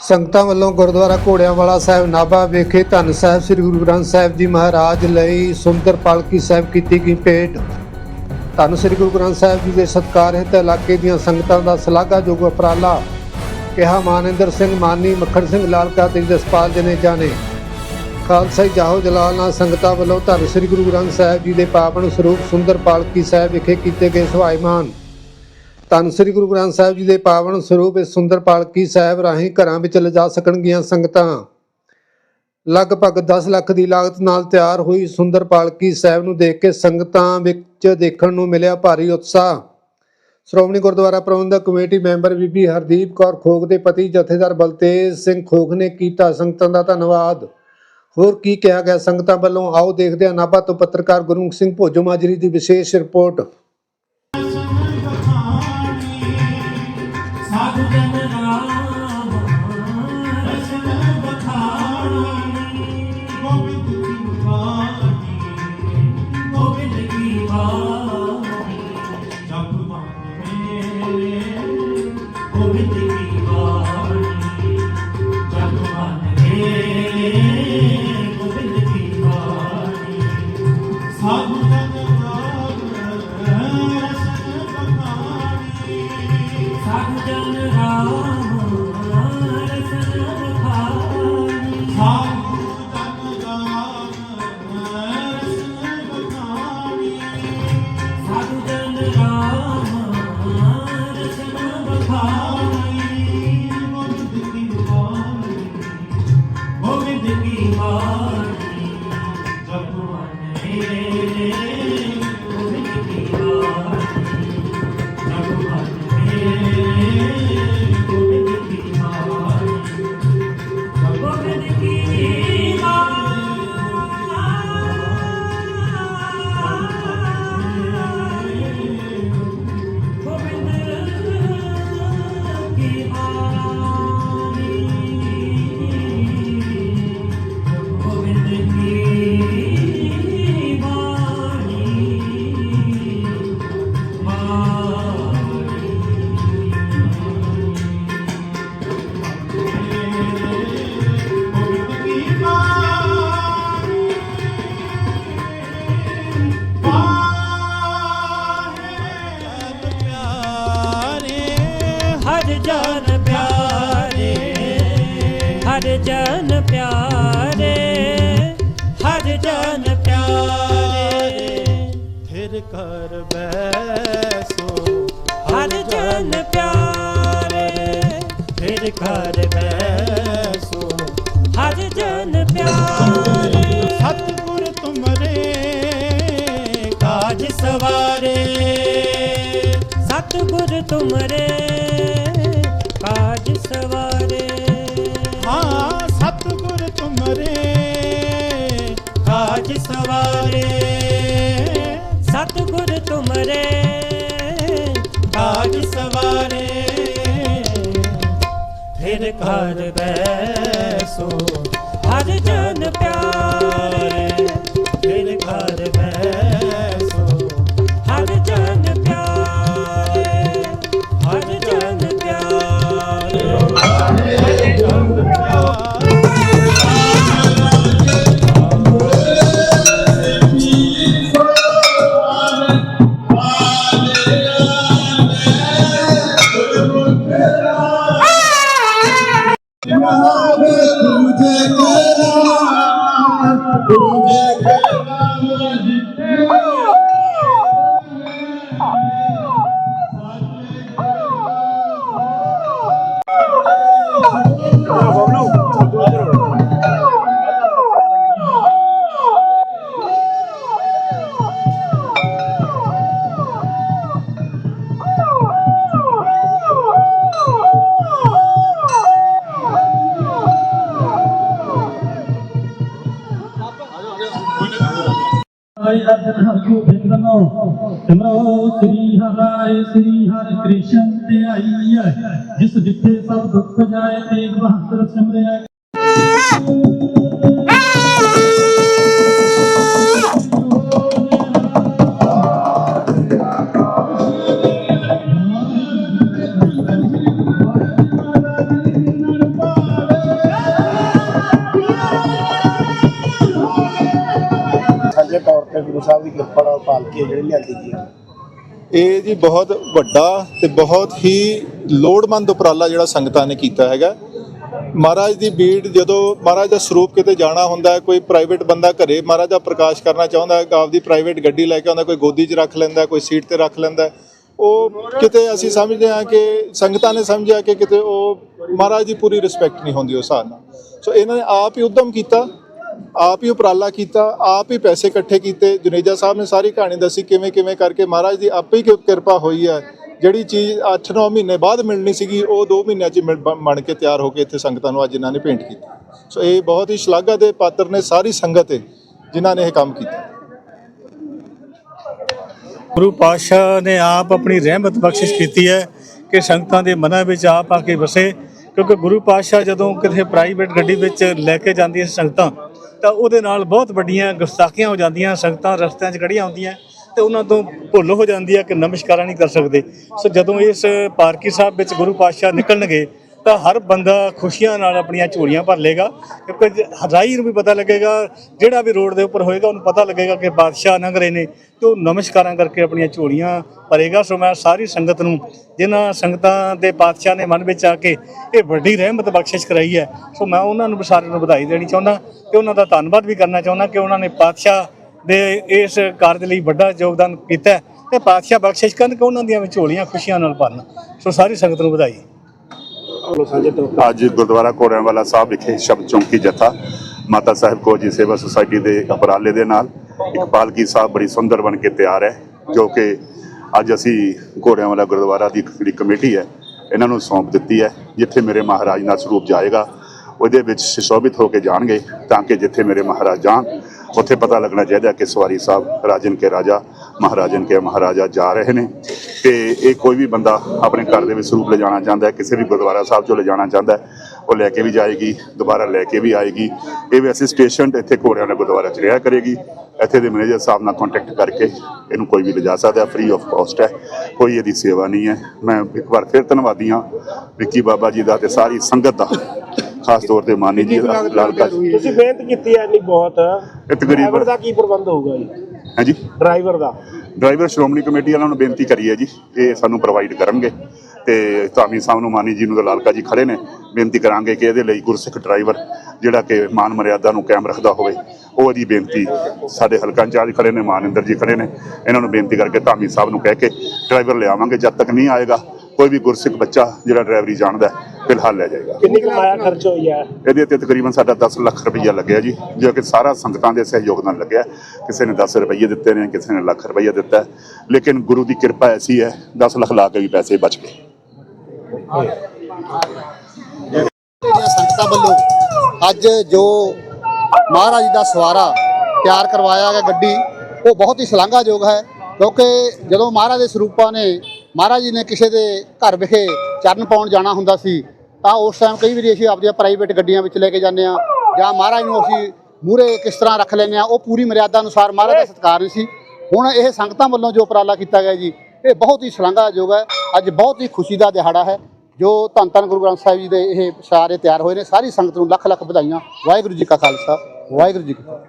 ਸੰਗਤਾਂ ਵੱਲੋਂ ਗੁਰਦੁਆਰਾ ਘੋੜਿਆਂਵਾਲਾ ਸਾਹਿਬ, ਨਾਭਾ ਵਿਖੇ ਧੰਨ ਸਾਹਿਬ ਸ੍ਰੀ ਗੁਰੂ ਗ੍ਰੰਥ ਸਾਹਿਬ ਜੀ ਮਹਾਰਾਜ ਲਈ ਸੁੰਦਰ ਪਾਲਕੀ ਸਾਹਿਬ ਕੀਤੀ ਗਈ ਭੇਟ। ਧੰਨ ਸ੍ਰੀ ਗੁਰੂ ਗ੍ਰੰਥ ਸਾਹਿਬ ਜੀ ਦੇ ਸਤਿਕਾਰ ਹਿੱਤ ਇਲਾਕੇ ਦੀਆਂ ਸੰਗਤਾਂ ਦਾ ਸ਼ਲਾਘਾਯੋਗ ਉਪਰਾਲਾ ਕਿਹਾ ਮਾਨਿੰਦਰ ਸਿੰਘ ਮਾਨੀ, ਮੱਖਣ ਸਿੰਘ ਲਾਲਕਾ ਤੇ ਜਸਪਾਲ ਜੀ ਜਾਣੇ ਖਾਲਸਾ ਜਾਹੋ ਜਲਾਲ ਨਾਲ ਸੰਗਤਾਂ ਵੱਲੋਂ ਧੰਨ ਸ੍ਰੀ ਗੁਰੂ ਗ੍ਰੰਥ ਸਾਹਿਬ ਜੀ ਦੇ ਪਾਵਨ ਸਰੂਪ ਸੁੰਦਰ ਪਾਲਕੀ ਸਾਹਿਬ ਵਿਖੇ ਕੀਤੇ ਗਏ ਸੁਭਾਈਮਾਨ ਧੰਨ ਸ੍ਰੀ ਗੁਰੂ ਗ੍ਰੰਥ ਸਾਹਿਬ ਜੀ ਦੇ ਪਾਵਨ ਸਰੂਪ ਇਸ ਸੁੰਦਰ ਪਾਲਕੀ ਸਾਹਿਬ ਰਾਹੀਂ ਘਰਾਂ ਵਿੱਚ ਲਿਜਾ ਸਕਣਗੀਆਂ ਸੰਗਤਾਂ। ਲਗਭਗ 10 ਲੱਖ ਦੀ ਲਾਗਤ ਨਾਲ ਤਿਆਰ ਹੋਈ ਸੁੰਦਰ ਪਾਲਕੀ ਸਾਹਿਬ ਨੂੰ ਦੇਖ ਕੇ ਸੰਗਤਾਂ ਵਿੱਚ ਦੇਖਣ ਨੂੰ ਮਿਲਿਆ ਭਾਰੀ ਉਤਸ਼ਾਹ। ਸ਼੍ਰੋਮਣੀ ਗੁਰਦੁਆਰਾ ਪ੍ਰਬੰਧਕ ਕਮੇਟੀ ਮੈਂਬਰ ਬੀਬੀ ਹਰਦੀਪ ਕੌਰ ਖੋਖ ਦੇ ਪਤੀ ਜਥੇਦਾਰ ਬਲਤੇਜ ਸਿੰਘ ਖੋਖ ਨੇ ਕੀਤਾ ਸੰਗਤਾਂ ਦਾ ਧੰਨਵਾਦ। ਹੋਰ ਕੀ ਕਿਹਾ ਗਿਆ? ਸੰਗਤਾਂ ਵੱਲੋਂ ਆਓ ਦੇਖਦੇ ਹਾਂ ਨਾਭਾ ਤੋਂ ਪੱਤਰਕਾਰ ਗੁਰਮੁਖ ਸਿੰਘ ਭੋਜੋ ਮਾਜਰੀ ਦੀ ਵਿਸ਼ੇਸ਼ ਰਿਪੋਰਟ। ਕੀ Oh, ਪਿਆਰੇ ਹਰ ਜਨ ਪਿਆਰੇ। ਫਿਰ ਕਰ ਬੈਸੋ ਹਰ ਜਨ ਪਿਆਰੇ ਫਿਰ ਕਰ ਬੈਸੋ। ਹਰ ਜਨ ਪਿਆਰੇ। ਸਤਿਗੁਰ ਤੁਮਰੇ ਕਾਜ ਸਵਾਰੇ। ਸਤਿਗੁਰ ਤੁਮਰੇ ਕਾਜ ਸਵਾਰੇ। ਸਤਿਗੁਰ ਕਾਜ ਸਵਾਰੇ। ਸਤਿਗੁਰ ਤੁਮਰੇ ਕਾਜ ਸਵਾਰੇ। ਫਿਰ ਕਰ ਬੈਸੋ, ਹਰ ਜਨ ਪਿਆਰੇ। ਫਿਰ ਕਰ ਬੈਸੋ Oh. ਅਰਜਨ ਹਰ ਗੋਬਿੰਦ ਨੋ ਸਿਮਰੋ ਸ੍ਰੀ ਹਰਿ ਸ੍ਰੀ ਹਰਿ ਕ੍ਰਿਸ਼ਨ ਤੇ ਆਈ ਹੈ ਜਿਸ ਜਿੱਥੇ ਸਭ ਦੁੱਖ ਜਾਏ, ਤੇਗ ਬਹਾਦਰ ਸਿਮਰਿਆ ਸਾਹਿਬ ਦੀ ਕਿਰਪਾ ਨਾਲ ਪਾਲਕੀ ਹੈ, ਜਿਹੜੀ ਲਿਆਂਦੀ ਗਈ ਹੈ। ਇਹ ਜੀ ਬਹੁਤ ਵੱਡਾ ਤੇ ਬਹੁਤ ਹੀ ਲੋੜਵੰਦ ਉਪਰਾਲਾ ਜਿਹੜਾ ਸੰਗਤਾਂ ਨੇ ਕੀਤਾ ਹੈਗਾ। ਮਹਾਰਾਜ ਦੀ ਬੀੜ ਜਦੋਂ ਮਹਾਰਾਜ ਦਾ ਸਰੂਪ ਕਿਤੇ ਜਾਣਾ ਹੁੰਦਾ ਹੈ, ਕੋਈ ਪ੍ਰਾਈਵੇਟ ਬੰਦਾ ਘਰੇ ਮਹਾਰਾਜ ਦਾ ਪ੍ਰਕਾਸ਼ ਕਰਨਾ ਚਾਹੁੰਦਾ ਹੈ, ਆਪਦੀ ਪ੍ਰਾਈਵੇਟ ਗੱਡੀ ਲੈ ਕੇ ਆਉਂਦਾ, ਕੋਈ ਗੋਦੀ 'ਚ ਰੱਖ ਲੈਂਦਾ, ਕੋਈ ਸੀਟ ਤੇ ਰੱਖ ਲੈਂਦਾ ਉਹ ਕਿਤੇ ਅਸੀਂ ਸਮਝਦੇ ਹਾਂ ਕਿ ਸੰਗਤਾਂ ਨੇ ਸਮਝਿਆ ਕਿ ਕਿਤੇ ਉਹ ਮਹਾਰਾਜ ਦੀ ਪੂਰੀ ਰਿਸਪੈਕਟ ਨਹੀਂ ਹੁੰਦੀ ਉਸ ਹਿਸਾਬ ਨਾਲ। ਸੋ ਇਹਨਾਂ ਨੇ ਆਪ ਹੀ ਉਦਮ ਕੀਤਾ। ਆਪ ਹੀ ਉਪਰਾਲਾ ਕੀਤਾ, ਆਪ ਹੀ ਪੈਸੇ ਇਕੱਠੇ ਕੀਤੇ। ਜੁਨੇਜਾ ਸਾਹਿਬ ਨੇ ਸਾਰੀ ਕਹਾਣੀ ਦੱਸੀ, ਕਿਵੇਂ ਕਿਵੇਂ ਕਰਕੇ ਮਹਾਰਾਜ ਦੀ ਆਪੇ ਹੀ ਕਿਰਪਾ ਹੋਈ ਹੈ। ਜਿਹੜੀ ਚੀਜ਼ 8-9 ਮਹੀਨੇ ਬਾਅਦ ਮਿਲਣੀ ਸੀਗੀ, ਉਹ 2 ਮਹੀਨਿਆਂ 'ਚ ਮਿਲ- ਬਣ ਕੇ ਤਿਆਰ ਹੋ ਕੇ ਇੱਥੇ ਸੰਗਤਾਂ ਨੂੰ ਅੱਜ ਇਹਨਾਂ ਨੇ ਭੇਂਟ ਕੀਤੀ। ਸੋ ਇਹ ਬਹੁਤ ਹੀ ਸ਼ਲਾਘਾ ਦੇ ਪਾਤਰ ਨੇ ਸਾਰੀ ਸੰਗਤ ਹੈ ਜਿਨ੍ਹਾਂ ਨੇ ਇਹ ਕੰਮ ਕੀਤਾ। ਗੁਰੂ ਪਾਤਸ਼ਾਹ ਨੇ ਆਪ ਆਪਣੀ ਰਹਿਮਤ ਬਖਸ਼ਿਸ਼ ਕੀਤੀ ਹੈ ਕਿ ਸੰਗਤਾਂ ਦੇ ਮਨਾਂ ਵਿੱਚ ਆਪ ਆ ਕੇ ਵਸੇ, ਕਿਉਂਕਿ ਗੁਰੂ ਪਾਤਸ਼ਾਹ ਜਦੋਂ ਕਿਤੇ ਪ੍ਰਾਈਵੇਟ ਗੱਡੀ ਵਿੱਚ ਲੈ ਕੇ ਜਾਂਦੀਆਂ ਸੰਗਤਾਂ ਤਾਂ ਉਹਦੇ ਨਾਲ ਬਹੁਤ ਵੱਡੀਆਂ ਗੁਸਤਾਖੀਆਂ ਹੋ ਜਾਂਦੀਆਂ, ਸੰਗਤਾਂ ਰਸਤਿਆਂ 'ਚ ਖੜੀਆਂ ਹੁੰਦੀਆਂ, ਤੇ ਉਹਨਾਂ ਤੋਂ ਭੁੱਲ ਹੋ ਜਾਂਦੀ ਹੈ ਕਿ ਨਮਸਕਾਰਾਂ ਨਹੀਂ ਕਰ ਸਕਦੇ। ਸੋ ਜਦੋਂ ਇਸ ਪਾਰਕੀ ਸਾਹਿਬ ਵਿੱਚ ਗੁਰੂ ਪਾਤਸ਼ਾਹ ਨਿਕਲਣਗੇ ਤਾਂ ਹਰ ਬੰਦਾ ਖੁਸ਼ੀਆਂ ਨਾਲ ਆਪਣੀਆਂ ਝੋਲੀਆਂ ਭਰ ਲੇਗਾ ਕਿਉਂਕਿ ਜ- ਨੂੰ ਵੀ ਪਤਾ ਲੱਗੇਗਾ, ਜਿਹੜਾ ਵੀ ਰੋਡ ਦੇ ਉੱਪਰ ਹੋਏਗਾ, ਉਹਨੂੰ ਪਤਾ ਲੱਗੇਗਾ ਕਿ ਬਾਦਸ਼ਾਹ ਲੰਘ ਰਹੇ ਨੇ ਤੇ ਉਹ ਨਮਸਕਾਰਾਂ ਕਰਕੇ ਆਪਣੀਆਂ ਝੋਲੀਆਂ ਭਰੇਗਾ। ਸੋ ਮੈਂ ਸਾਰੀ ਸੰਗਤ ਨੂੰ, ਜਿਨ੍ਹਾਂ ਸੰਗਤਾਂ ਦੇ ਪਾਤਸ਼ਾਹ ਨੇ ਮਨ ਵਿੱਚ ਆ ਕੇ ਇਹ ਵੱਡੀ ਰਹਿਮਤ ਬਖਸ਼ਿਸ਼ ਕਰਾਈ ਹੈ, ਸੋ ਮੈਂ ਉਹਨਾਂ ਨੂੰ ਵੀ ਸਾਰਿਆਂ ਨੂੰ ਵਧਾਈ ਦੇਣੀ ਚਾਹੁੰਦਾ ਤੇ ਉਹਨਾਂ ਦਾ ਧੰਨਵਾਦ ਵੀ ਕਰਨਾ ਚਾਹੁੰਦਾ ਕਿ ਉਹਨਾਂ ਨੇ ਪਾਤਸ਼ਾਹ ਦੇ ਇਸ ਕਾਰਜ ਲਈ ਵੱਡਾ ਯੋਗਦਾਨ ਕੀਤਾ ਹੈ ਤੇ ਪਾਤਸ਼ਾਹ ਬਖਸ਼ਿਸ਼ ਕਰਨ ਕਿ ਉਹਨਾਂ ਦੀਆਂ ਵੀ ਝੋਲੀਆਂ ਖੁਸ਼ੀਆਂ ਨਾਲ ਭਰਨ। ਸੋ ਸਾਰੀ ਸੰਗਤ ਨੂੰ ਵਧਾਈ। ਅੱਜ ਗੁਰਦੁਆਰਾ ਕੋੜਿਆਂਵਾਲਾ ਸਾਹਿਬ ਵਿਖੇ ਸ਼ਬਦ ਚੌਂਕੀ ਜਥਾ ਮਾਤਾ ਸਾਹਿਬ ਕੌਰ ਜੀ ਸੇਵਾ ਸੁਸਾਇਟੀ ਦੇ ਉਪਰਾਲੇ ਦੇ ਨਾਲ ਇੱਕ ਪਾਲਕੀ ਸਾਹਿਬ ਬੜੀ ਸੁੰਦਰ ਬਣ ਕੇ ਤਿਆਰ ਹੈ, ਜੋ ਕਿ ਅੱਜ ਅਸੀਂ ਕੋੜਿਆਂਵਾਲਾ ਗੁਰਦੁਆਰਾ ਦੀ ਜਿਹੜੀ ਕਮੇਟੀ ਹੈ, ਇਹਨਾਂ ਨੂੰ ਸੌਂਪ ਦਿੱਤੀ ਹੈ, ਜਿੱਥੇ ਮੇਰੇ ਮਹਾਰਾਜ ਦਾ ਸਰੂਪ ਜਾਏਗਾ, ਉਹਦੇ ਵਿੱਚ ਸੁਸ਼ੋਭਿਤ ਹੋ ਕੇ ਜਾਣਗੇ, ਤਾਂ ਕਿ ਜਿੱਥੇ ਮੇਰੇ ਮਹਾਰਾਜ ਜਾਣ, ਉੱਥੇ ਪਤਾ ਲੱਗਣਾ ਚਾਹੀਦਾ ਕਿ ਸਵਾਰੀ ਸਾਹਿਬ ਰਾਜਨ ਕੇ ਰਾਜਾ ਮਹਾਰਾਜਨ ਕੇ ਮਹਾਰਾਜਾ ਜਾ ਰਹੇ ਨੇ ਤੇ ਇਹ ਕੋਈ ਵੀ ਬੰਦਾ ਆਪਣੇ ਘਰ ਦੇ ਵਿੱਚ ਸਰੂਪ ਲਿਜਾਣਾ ਚਾਹੁੰਦਾ ਹੈ ਕਿਸੇ ਵੀ ਗੁਰਦੁਆਰਾ ਸਾਹਿਬ ਚੋਂ ਲਿਜਾਣਾ ਚਾਹੁੰਦਾ ਹੈ ਉਹ ਲੈ ਕੇ ਵੀ ਜਾਏਗੀ ਦੁਬਾਰਾ ਲੈ ਕੇ ਵੀ ਆਏਗੀ। ਇਹ ਵੀ ਅਸਿਸਟੇਸ਼ਨ ਇੱਥੇ ਘੋੜਿਆਂ ਦਾ ਗੁਰਦੁਆਰਾ ਚ ਰਿਹਾ ਕਰੇਗੀ। ਇੱਥੇ ਦੇ ਮੈਨੇਜਰ ਸਾਹਿਬ ਨਾਲ ਕੰਟੈਕਟ ਕਰਕੇ ਇਹਨੂੰ ਕੋਈ ਵੀ ਲਿਜਾ ਸਕਦਾ ਫ੍ਰੀ ਆਫ ਕਾਸਟ ਹੈ ਕੋਈ ਇਹਦੀ ਸੇਵਾ ਨਹੀਂ ਹੈ। ਮੈਂ ਇੱਕ ਵਾਰ ਫਿਰ ਧੰਨਵਾਦੀ ਹਾਂ ਵਿੱਕੀ ਬਾਬਾ ਜੀ ਦਾ ਤੇ ਸਾਰੀ ਸੰਗਤ ਦਾ ਖਾਸ ਤੌਰ ਤੇ ਮਾਨੀ ਜੀ ਦਾ ਲਾਲਕਾ ਤੁਸੀਂ ਮਿਹਨਤ ਕੀਤੀ ਹੈ ਇੰਨੀ ਬਹੁਤ। ਇਹ ਤਕਰੀਬਨ- ਦਾ ਕੀ ਪ੍ਰਬੰਧ ਹੋਊਗਾ ਜੀ? ਹਾਂਜੀ? ਡਰਾਈਵਰ ਦਾ। ਡਰਾਈਵਰ ਸ਼੍ਰੋਮਣੀ ਕਮੇਟੀ ਵਾਲਿਆਂ ਨੂੰ ਬੇਨਤੀ ਕਰੀ ਹੈ ਜੀ ਇਹ ਸਾਨੂੰ ਪ੍ਰੋਵਾਈਡ ਕਰਨਗੇ ਤੇ ਧਾਮੀ ਸਾਹਿਬ ਨੂੰ ਮਾਨੀ ਜੀ ਨੂੰ ਤੇ ਲਾਲਕਾ ਜੀ ਖੜੇ ਨੇ ਬੇਨਤੀ ਕਰਾਂਗੇ ਕਿ ਇਹਦੇ ਲਈ ਗੁਰਸਿੱਖ ਡਰਾਈਵਰ ਜਿਹੜਾ ਕਿ ਮਾਨ ਮਰਿਆਦਾ ਨੂੰ ਕਾਇਮ ਰੱਖਦਾ ਹੋਵੇ ਉਹ ਇਹਦੀ ਬੇਨਤੀ ਸਾਡੇ ਹਲਕਾ ਇੰਚਾਰਜ ਖੜੇ ਨੇ ਮਾਨਿੰਦਰ ਜੀ ਖੜੇ ਨੇ ਇਹਨਾਂ ਨੂੰ ਬੇਨਤੀ ਕਰਕੇ ਧਾਮੀ ਸਾਹਿਬ ਨੂੰ ਕਹਿ ਕੇ ਡਰਾਈਵਰ ਲਿਆਵਾਂਗੇ ਜਦ ਤੱਕ ਨਹੀਂ ਆਏਗਾ ਕੋਈ ਵੀ ਗੁਰਸਿੱਖ ਬੱਚਾ ਜਿਹੜਾ ਡਰਾਈਵਰੀ ਜਾਣਦਾ ਫਿਲਹਾਲ ਲੈ ਜਾਏਗਾ। ਕਿੰਨੀ ਕਮਾਇਆ ਖਰਚ ਹੋਈ ਹੈ ਇਹਦੇ ਤੇ ਤਕਰੀਬਨ ਸਾਡਾ 10 ਲੱਖ ਰੁਪਈਆ ਲੱਗਿਆ ਜੀ ਜੋ ਕਿ ਸਾਰਾ ਸੰਗਤਾਂ ਦੇ ਸਹਿਯੋਗ ਨਾਲ ਲੱਗਿਆ। ਕਿਸੇ ਨੇ 10 ਰੁਪਈਏ ਦਿੱਤੇ ਨੇ ਕਿਸੇ ਨੇ ਲੱਖ ਰੁਪਈਆ ਦਿੱਤਾ। ਲੇਕਿਨ ਗੁਰੂ ਦੀ ਕਿਰਪਾ ਐਸੀ ਹੈ 10 ਲੱਖ ਲਾ ਕੇ ਵੀ ਪੈਸੇ ਬਚ ਗਏ। ਸੰਗਤਾਂ ਵੱਲੋਂ ਅੱਜ ਜੋ ਮਹਾਰਾਜ ਦਾ ਸਵਾਰਾ ਤਿਆਰ ਕਰਵਾਇਆ ਗਿਆ ਗੱਡੀ ਉਹ ਬਹੁਤ ਹੀ ਸ਼ਲਾਘਾਯੋਗ ਹੈ। ਕਿਉਂਕਿ ਜਦੋਂ ਮਹਾਰਾਜ ਦੇ ਸਰੂਪਾਂ ਨੇ ਮਹਾਰਾਜ ਜੀ ਨੇ ਕਿਸੇ ਦੇ ਘਰ ਵਿਖੇ ਚਰਨ ਪਾਉਣ ਜਾਣਾ ਹੁੰਦਾ ਸੀ ਤਾਂ ਉਸ ਟਾਈਮ ਕਈ ਵਾਰੀ ਅਸੀਂ ਆਪਣੀਆਂ ਪ੍ਰਾਈਵੇਟ ਗੱਡੀਆਂ ਵਿੱਚ ਲੈ ਕੇ ਜਾਂਦੇ ਆ ਜਾਂ ਮਹਾਰਾਜ ਨੂੰ ਅਸੀਂ ਮੂਹਰੇ ਕਿਸ ਤਰ੍ਹਾਂ ਰੱਖ ਲੈਂਦੇ ਆ ਉਹ ਪੂਰੀ ਮਰਿਆਦਾ ਅਨੁਸਾਰ ਮਹਾਰਾਜ ਦਾ ਸਤਿਕਾਰ ਨਹੀਂ ਸੀ। ਹੁਣ ਇਹ ਸੰਗਤਾਂ ਵੱਲੋਂ ਜੋ ਉਪਰਾਲਾ ਕੀਤਾ ਗਿਆ ਜੀ ਇਹ ਬਹੁਤ ਹੀ ਸ਼ਲਾਘਾਯੋਗ ਹੈ। ਅੱਜ ਬਹੁਤ ਹੀ ਖੁਸ਼ੀ ਦਾ ਦਿਹਾੜਾ ਹੈ ਜੋ ਧੰਨ ਧੰਨ ਗੁਰੂ ਗ੍ਰੰਥ ਸਾਹਿਬ ਜੀ ਦੇ ਇਹ ਸਾਰੇ ਤਿਆਰ ਹੋਏ ਨੇ। ਸਾਰੀ ਸੰਗਤ ਨੂੰ ਲੱਖ ਲੱਖ ਵਧਾਈਆਂ। ਵਾਹਿਗੁਰੂ ਜੀ ਕਾ ਖਾਲਸਾ ਵਾਹਿਗੁਰੂ ਜੀ ਕੀ ਫਤਿਹ।